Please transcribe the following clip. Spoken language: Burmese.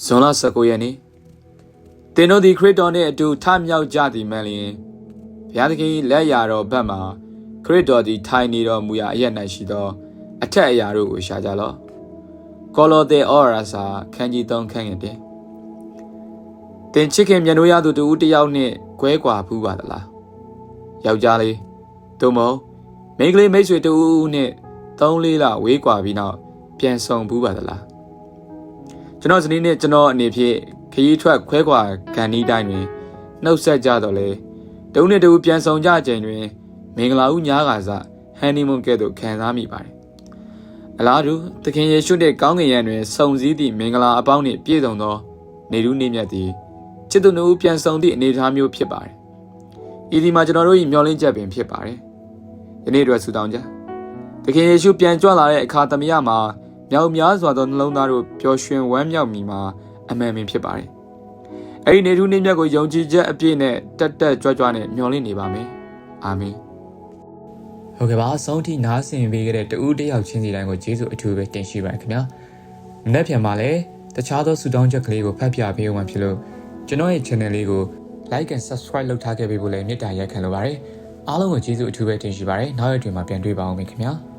ဇွန်လ19ရက်နေ့သင်တို့သည်ခရစ်တော်နှင့်အတူထမြောက်ကြသည်မှန်လျင်ဘုရားသခင်၏လက်ရာတော်ဘက်မှခရစ်တော်သည်ထိုင်နေတော်မူရာအရ၌ရှိသော အထက်အရာတို့ကိုရှာကြလော့ကောလောသဲဩရာစာခန်းကြီး3ခန်းငယ်တည်းတင်ချစ်ခင်မြတ်နိုးရသူတူဦးတစ်ယောက်နှင့်꿰ကွာဖူးပါသလားယောက်ျားလေးသို့မဟုတ်မိန်းကလေးမိတ်ဆွေတူဦးနှင့်3လေးလဝေးကွာပြီးနောက်ပြန်ဆုံဖူးပါသလား ကျွန်တော်ဇနီးနဲ့ကျွန်တော်အနေဖြင့်ခရီးထွက်ခွဲကွာကန်နီးတိုင်းတွင်နှုတ်ဆက်ကြတော့လေတုံးနဲ့တူပြန်ဆုံကြချိန်တွင် မင်္ဂလာဦးညားကစားဟန်နီမွန်ကဲ့သို့ခံစားမိပါတယ်။အလားတူသခင်ယေရှုနှင့်ကောင်းကင်ယံတွင်စုံစည်းသည့်မင်္ဂလာအပေါင်းနှင့်ပြည့်စုံသောနေရူးနေမြတ်သည်ချစ်သူနှုတ်ပြန်ဆောင်သည့်အနေအထားမျိုးဖြစ်ပါတယ်။ဤဒီမှာကျွန်တော်တို့၏မျှော်လင့်ချက်ပင်ဖြစ်ပါတယ်။ယနေ့အတွက်ဆုတောင်းကြ။သခင်ယေရှုပြန်ကြွလာတဲ့အခါသမယမှာ မြောက်များစွာသောနှလုံးသားတို့ပျော်ရွှင်ဝမ်းမြောက်မိမှာအမှန်ပင်ဖြစ်ပါတယ်။အဲဒီနေရူးနေမြတ်ကိုယုံကြည်ချက်အပြည့်နဲ့တက်တက်ကြွကြွနဲ့မျှော်လင့်နေပါမယ်။အာမင်။ဟုတ်ကဲ့ပါအဆုံးထိနားဆင်ပေးခဲ့တဲ့တူဦးတစ်ယောက်ချင်းစီတိုင်းကိုကျေးဇူးအထူးပဲတင်ရှိပါရခင်ဗျာမနေ့ပြန်မှာလည်းတခြားသောဆူတောင်းချက်ကလေးကိုဖတ်ပြပေးဦးမှာဖြစ်လို့ကျွန်တော်ရဲ့ channel လေးကို like and subscribe လုပ်ထားခဲ့ပေးဖို့လည်းမေတ္တာရက်ခံလိုပါတယ်အားလုံးကိုကျေးဇူးအထူးပဲတင်ရှိပါတယ်နောက်ရက်တွေမှာပြန်တွေ့ပါအောင်ခင်ဗျာ